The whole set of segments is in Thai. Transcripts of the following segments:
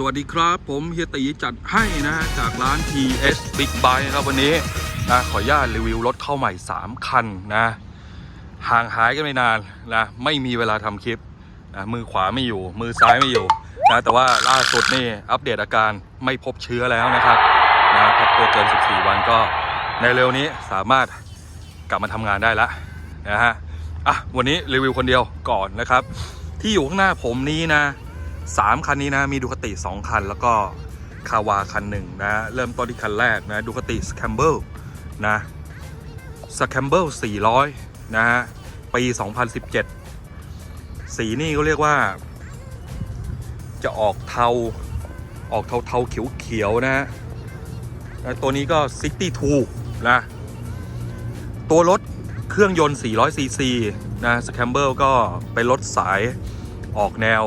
สวัสดีครับ ผมเฮียตีจัดให้นะฮะจากร้าน TS Big Bike นะครับวันนี้นะขออนุญาตรีวิวรถเข้าใหม่ 3 คันนะห่างหายกันไม่นานนะไม่มีเวลาทำคลิปนะมือขวาไม่อยู่ มือซ้ายไม่อยู่นะแต่ว่าล่าสุดนี่อัปเดตอาการไม่พบเชื้อแล้วนะครับนะพักตัวเกิน 14 วันก็ในเร็วนี้สามารถกลับมาทำงานได้แล้วนะฮะอะวันนี้รีวิวคนเดียวก่อนนะครับ ที่อยู่ข้างหน้าผมนี้นะ สามคันนี้นะ มีดูคติ2 คัน แล้วก็คาวาคันหนึ่งนะ เริ่มต้นที่คันแรกนะดูคติสแคมเบิลนะสแคมเบิล400 นะฮะ ปี 2017 สีนี่ก็เรียกว่า จะออกเทา ออกเทาเทาเขียวเขียวนะฮะตัวนี้ก็ 62 นะ ตัวรถเครื่องยนต์ 400 ซีซีนะสแคมเบิลก็เป็นรถสายออกแนว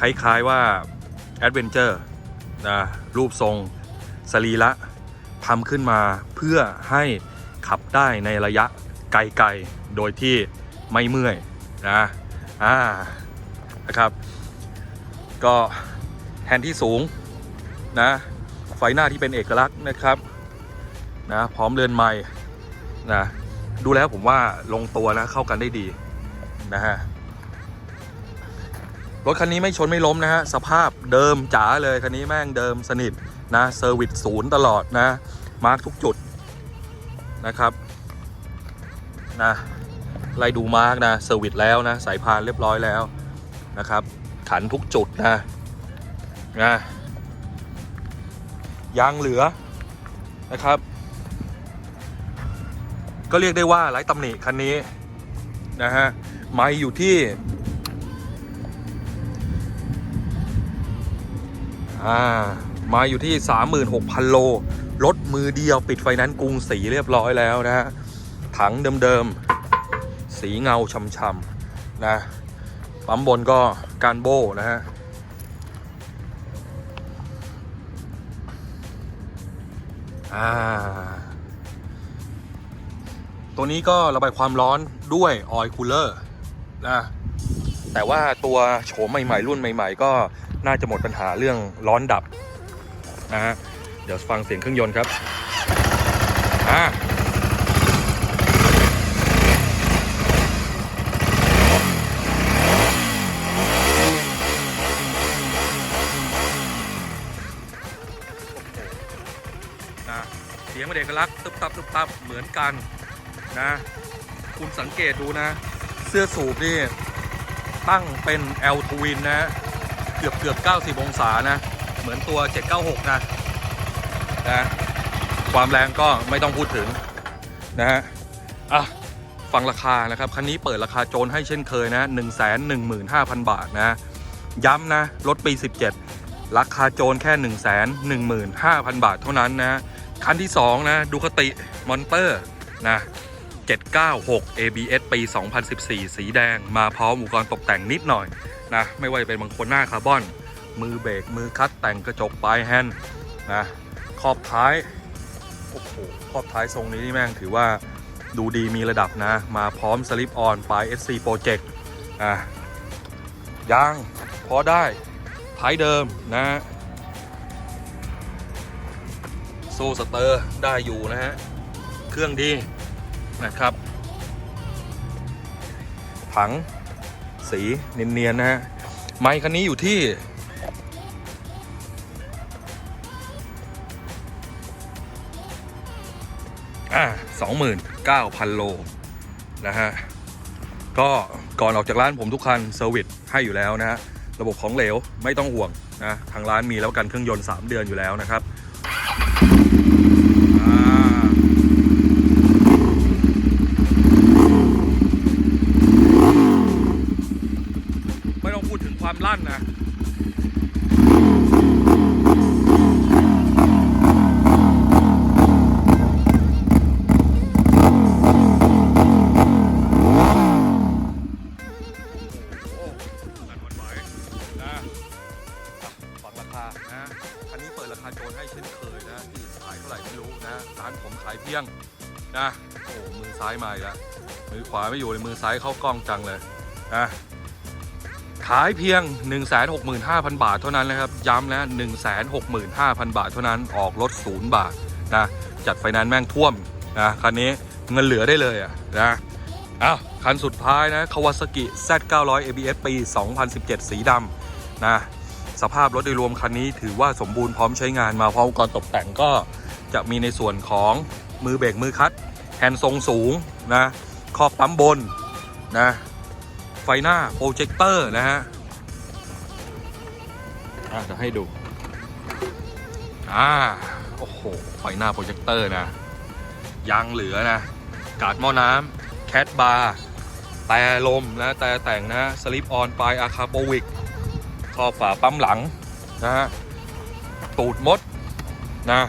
คล้าย ๆว่าแอดเวนเจอร์นะรูปทรงสรีระทำขึ้นมาเพื่อให้ขับได้ในระยะไกลๆ โดยที่ไม่เมื่อยนะอ่านะครับ ก็แฮนด์ที่สูงนะไฟหน้าที่เป็นเอกลักษณ์นะครับนะพร้อมเรือนไม้นะดูแล้วผมว่าลงตัวนะเข้ากันได้ดีนะฮะ รถคันนี้ไม่ชนไม่ล้มนะฮะ สภาพเดิมจ๋าเลย คันนี้แม่งเดิมสนิทนะเซอร์วิสศูนย์ตลอดนะ มาร์กทุกจุดนะครับนะไล่ดูมาร์กนะเซอร์วิสแล้วนะสายพานเรียบร้อยแล้วนะครับ ขันทุกจุดนะนะยางเหลือนะครับ ก็เรียกได้ว่าไร้ตำหนิคันนี้นะฮะไม่อยู่ที่ อ่ามาอยู่ที่ 36,000 โล รถมือเดียวปิดไฟนนซ์กรุงสีเรียบร้อยแล้วนะฮะ ถังเดิมๆ สีเงาช่ำๆนะ ปั๊มบนก็การโบนะฮะ อ่า ตัวนี้ก็ระบายความร้อนด้วยออยล์คูลเลอร์นะ แต่ว่าตัวโฉมใหม่ๆ รุ่นใหม่ ๆ ก็น่าจะหมดปัญหาเรื่องร้อนดับนะฮะเดี๋ยวฟังเสียงเครื่องยนต์ครับอ่าเสียงมันเอกลักษณ์ตึบตับตึบตับเหมือนกันนะ คุณสังเกตดูนะ เสื้อสูบนี่ ตั้งเป็น L Twin นะ เกือบเกือบ 90 องศานะ เหมือนตัว 796 นะนะความแรงก็ไม่ต้องพูดถึง นะฮะอะฟังราคานะครับ คันนี้เปิดราคาโจรให้เช่นเคยนะ 115,000 บาทนะ ย้ำนะ รถปี 17 ราคาโจรแค่ 115,000 บาทเท่านั้นนะ คันที่ 2 นะ ดูคติมอนเตอร์นะ 796 ABS ปี 2014 สีแดง มาพร้อมอุปกรณ์ตกแต่งนิดหน่อยนะ ไม่ว่าจะเป็นบางคนหน้าคาร์บอน มือเบรก มือคัดแต่งกระจกปลายแฮนด์นะ ขอบท้าย โอ้โห ขอบท้ายทรงนี้นี่แม่งถือว่าดูดีมีระดับนะ มาพร้อมสลิปออนปลาย SC Project อะยางพอได้ ท้ายเดิมนะโซ่สเตอร์ได้อยู่นะฮะ เครื่องดี นะครับถังสีเนียนๆนะฮะ ไมค์คันนี้อยู่ที่ อ่าสองหมื่นเก้าพันโล นะฮะ ก็ก่อนออกจากร้านผมทุกคันเซอร์วิสให้อยู่แล้วนะฮะ ระบบของเหลวไม่ต้องห่วงนะ ทางร้านมีแล้วกันเครื่องยนต์ 3 เดือนอยู่แล้วนะครับอ่าไม่ต้องพูดถึงความลั่นนะ โอ้กันวันไหวนะอะฟังราคานะ อันนี้เปิดราคาโจรให้เช่นเคยนะ ที่ขายเท่าไหร่ไม่รู้นะ ร้า นผมขายเพียงนะโอ้มือซ้ายมาอีกแล้วมือขวาไม่อยู่เลยมือซ้ายเข้ากล้องจังเลยนะ ขายเพียง 165,000 บาทเท่านั้นนะครับ ย้ำนะ 165,000 บาทเท่านั้นออกรถศูนย์บาทนะจัดไฟแนนซ์แม่งท่วมนะคันนี้เงินเหลือได้เลยอะนะอ้าวคันสุดท้ายนะ Kawasaki Z900 ABS ปี 2017 สีดำนะสภาพรถโดยรวมคันนี้ถือว่าสมบูรณ์พร้อมใช้งานมาพร้อมอุปกรณ์ตกแต่งก็จะมีในส่วนของมือเบรกมือคัดแฮนด์ทรงสูงนะขอบปั๊มบนนะ ไฟหน้าโปรเจคเตอร์นะฮะอะจะให้ดู อ่า โอ้โห ไฟหน้าโปรเจคเตอร์นะ ยางเหลือนะ กาดหม้อน้ำแคทบาร์แต่ลมนะแต่แต่งนะสลิปออนปลายอาคาโปวิกท่อฝาปั๊มหลังนะฮะตูดมดนะ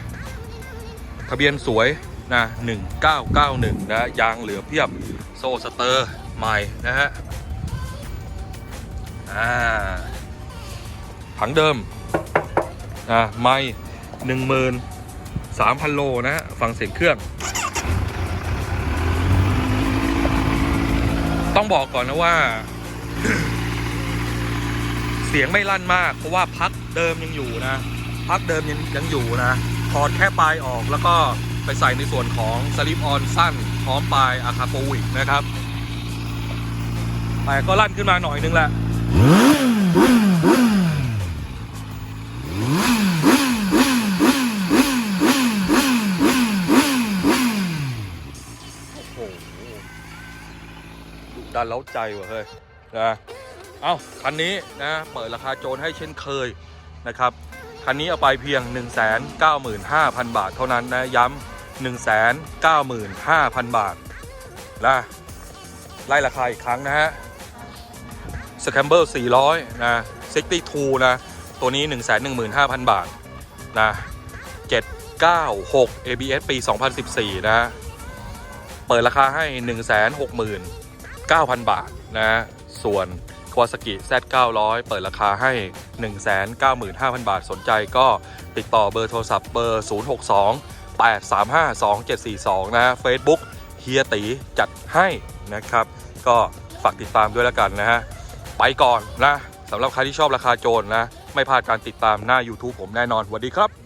ทะเบียนสวยนะ1991นะยางเหลือเพียบโซ่สเตอร์ใหม่นะฮะ อ่าถังเดิมนะไม่หนึ่งหมื่นสามพันโลนะฮะฟังเสียงเครื่อง ต้องบอกก่อนนะว่า เสียงไม่ลั่นมาก เพราะว่าพักเดิมยังอยู่นะ พักเดิมยังยังอยู่นะถอดแค่ปลายออกแล้วก็ไปใส่ในส่วนของสลิปออนสั้นพร้อมปลายอาคาโปวิกนะครับแต่ก็ลั่นขึ้นมาหน่อยนึงแหละ ดุดันเล้าใจว่ะเฮ้ยนะเอ้าคันนี้นะเปิดราคาโจรให้เช่นเคยนะครับ คันนี้เอาไปเพียง 195,000 บาทเท่านั้นนะย้ำ195,000 บาทนะไล่ราคาอีกครั้งนะฮะ สแคมเบอร์400นะ62นะ ตัวนี้ 115,000 บาทนะ796 ABS ปี 2014 นะ เปิดราคาให้ 169,000 บาทนะ ส่วน Kawasaki Z900 เปิดราคาให้ 195,000 บาท สนใจก็ติดต่อเบอร์โทรศัพท์เบอร์ 062 835 2742 นะ Facebook เฮียตีจัดให้นะครับ ก็ฝากติดตามด้วยแล้วกันนะฮะ ไปก่อนนะสำหรับใครที่ชอบราคาโจรนะ ไม่พลาดการติดตามหน้า YouTube ผมแน่นอนสวัสดีครับ